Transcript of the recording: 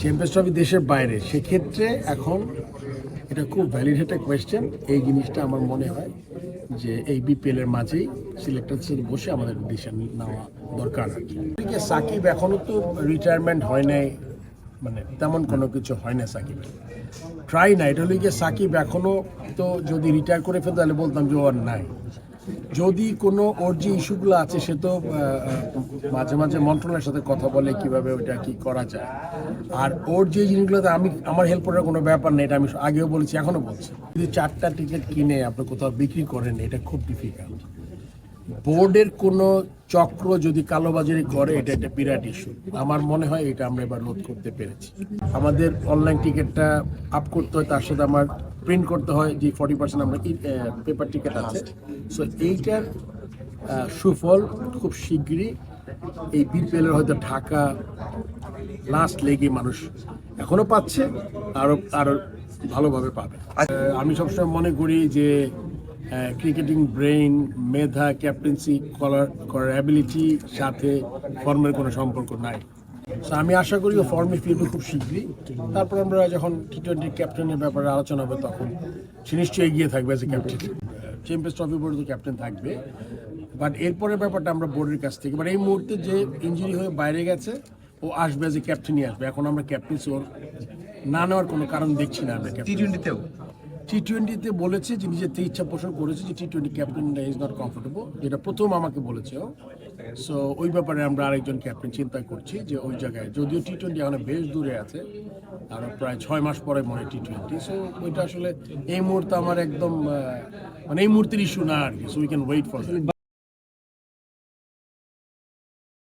Champions trophy দেশের বাইরে, সেক্ষেত্রে এখন এটা খুব ভ্যালিড একটা কোয়েশ্চেন এই জিনিসটা আমার মনে হয় যে এই বিপিএল এর মাঝেই সিলেক্টর সাথে বসে আমাদের ডিসিশন নেওয়া দরকার সাকিব এখনও তো রিটায়ারমেন্ট হয় নাই মানে তেমন কোনো কিছু হয় না সাকিব ট্রাই না এটা হলো গিয়ে সাকিব এখনও তো যদি রিটায়ার করে ফেলতো তাহলে বলতাম যে ওর নাই। যদি কোনো ওর যে ইস্যুগুলো আছে, সে তো মাঝে মাঝে মন্ত্রণালয়ের সাথে কথা বলে কীভাবে ওটা কি করা যায়। আর ওর যে জিনিসগুলোতে আমি, আমার হেল্প করার কোনো ব্যাপার নেই, এটা আমি আগেও বলেছি এখনও বলছি। যদি চারটা টিকিট কিনে আপনি কোথাও বিক্রি করেন, এটা খুব ডিফিকাল্ট বোর্ডের কোনো চক্র যদি কালোবাজারি করে, এটা একটা বিরাট ইস্যু আমার মনে হয় এটা আমরা এবার রোধ করতে পেরেছি। আমাদের অনলাইন টিকিটটা আপ করতে হয়, তার সাথে আমার প্রিন্ট করতে হয় যে ফর্টি পার্সেন্ট আমরা পেপার টিকিট আছে। সো এইটার সুফল খুব শিগগিরই এই বিপিএলের হয়তো ঢাকা লাস্ট লেগে মানুষ এখনও পাচ্ছে আরও আরও ভালোভাবে পাবে। আমি সবসময় মনে করি যে ক্রিকেটিং ব্রেইন মেধা ক্যাপ্টেন্সি করার করার অ্যাবিলিটি সাথে ফর্মের কোনো সম্পর্ক নাই। আমি আশা করি ও ফর্মে ফিরবে খুব শীঘ্রই। তারপর আমরা যখন টি টোয়েন্টি ক্যাপ্টেনের ব্যাপারে আলোচনা হবে তখন সে নিশ্চয়ই এগিয়ে থাকবে as a captain champions trophy বোর্ডে তো ক্যাপ্টেন থাকবে। বাট এরপরের ব্যাপারটা আমরা বোর্ডের কাছ থেকে বাট এই মুহূর্তে যে ইঞ্জুরি হয়ে বাইরে গেছে ও আসবে অ্যাজ এ ক্যাপ্টেনই আসবে। এখন আমরা ক্যাপ্টেন্সি ওর না নেওয়ার কোনো কারণ দেখছি না আমরা টি টোয়েন্টিতেও টি টোয়েন্টিতে বলেছে যে নিজের ইচ্ছা পোষণ করেছে যে T twenty captain is not comfortable যেটা প্রথম আমাকে বলেছে ও। সো ওই ব্যাপারে আমরা আরেকজন ক্যাপ্টেন চিন্তা করছি যে ওই জায়গায়, যদিও টি টোয়েন্টি এখন বেশ দূরে আছে, আর প্রায় ছয় মাস পরে মনে টি টোয়েন্টি সো ওইটা আসলে এই মুহূর্তে আমার একদম মানে এই মুহূর্তের ইস্যু না আর কি so we can wait for